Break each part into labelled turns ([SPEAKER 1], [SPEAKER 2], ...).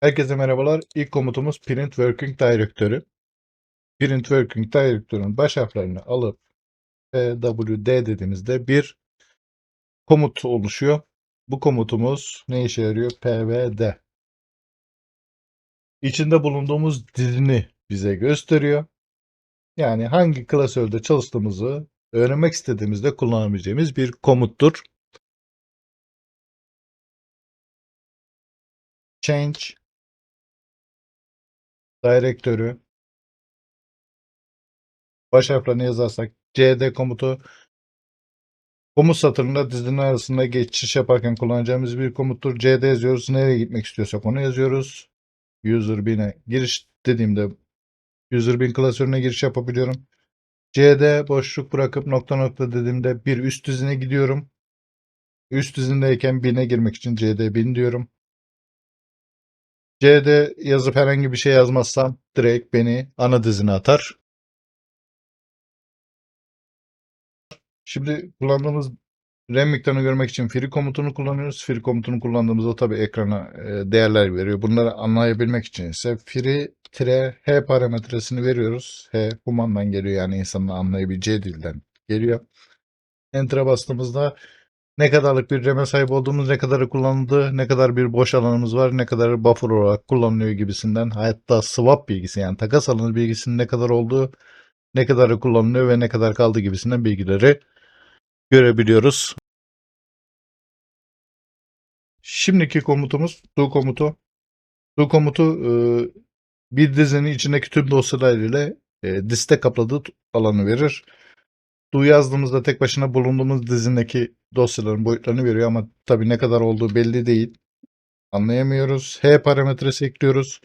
[SPEAKER 1] Herkese merhabalar. İlk komutumuz Print Working Directory. Print Working Directory'nin baş harflerini alıp PWD dediğimizde bir komut oluşuyor. Bu komutumuz ne işe yarıyor? PVD. İçinde bulunduğumuz dizini bize gösteriyor. Yani hangi klasörde çalıştığımızı öğrenmek istediğimizde kullanabileceğimiz bir komuttur. Change Directory baş harflerini yazarsak CD komutu komut satırında dizinin arasında geçiş yaparken kullanacağımız bir komuttur. CD yazıyoruz. Nereye gitmek istiyorsak onu yazıyoruz. User bin'e giriş dediğimde user bin klasörüne giriş yapabiliyorum. CD boşluk bırakıp nokta nokta dediğimde bir üst dizine gidiyorum. Üst dizindeyken bin'e girmek için CD bin diyorum. CD yazıp herhangi bir şey yazmazsam direkt beni ana dizine atar. Şimdi kullandığımız RAM miktarını görmek için free komutunu kullanıyoruz. Free komutunu kullandığımızda tabii ekrana e, değerler veriyor. Bunları anlayabilmek için ise free-h parametresini veriyoruz. H humandan geliyor yani insanın anlayabileceği dilden geliyor. Enter'a bastığımızda ne kadarlık bir RAM'e sahip olduğumuz, ne kadarı kullanıldığı, ne kadar bir boş alanımız var, ne kadar buffer olarak kullanılıyor gibisinden. Hatta swap bilgisi yani takas alanı bilgisinin ne kadar olduğu, ne kadarı kullanılıyor ve ne kadar kaldı gibisinden bilgileri görebiliyoruz. Şimdiki komutumuz do komutu. Do komutu e, bir dizinin içindeki tüm dosyalar ile e, diste kapladığı alanı verir. Do yazdığımızda tek başına bulunduğumuz dizindeki dosyaların boyutlarını veriyor ama tabii ne kadar olduğu belli değil. Anlayamıyoruz. H parametresi ekliyoruz.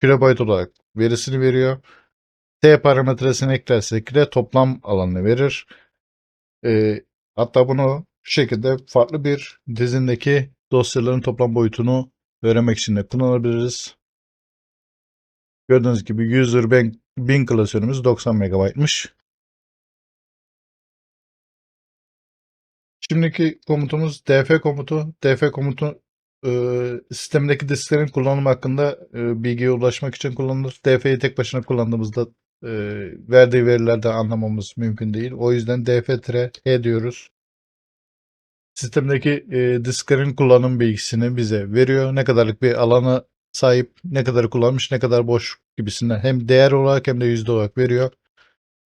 [SPEAKER 1] Kilobayt olarak verisini veriyor. T parametresini eklersek de toplam alanını verir. E, hatta bunu şu şekilde farklı bir dizindeki dosyaların toplam boyutunu öğrenmek için de kullanabiliriz. Gördüğünüz gibi user bank bin klasörümüz 90 MB'mış. Şimdiki komutumuz df komutu. df komutu e, sistemdeki disklerin kullanımı hakkında e, bilgiye ulaşmak için kullanılır. df'yi tek başına kullandığımızda e, verdiği verilerden anlamamız mümkün değil. O yüzden df-e diyoruz. Sistemdeki e, disklerin kullanım bilgisini bize veriyor. Ne kadarlık bir alana sahip, ne kadarı kullanmış, ne kadar boş gibisinden hem değer olarak hem de yüzde olarak veriyor.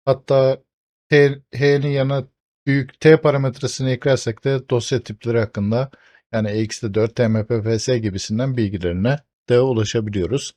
[SPEAKER 1] Hatta H'nin yanına büyük T parametresini eklersek de dosya tipleri hakkında yani ext4, tmpfs gibisinden bilgilerine de ulaşabiliyoruz.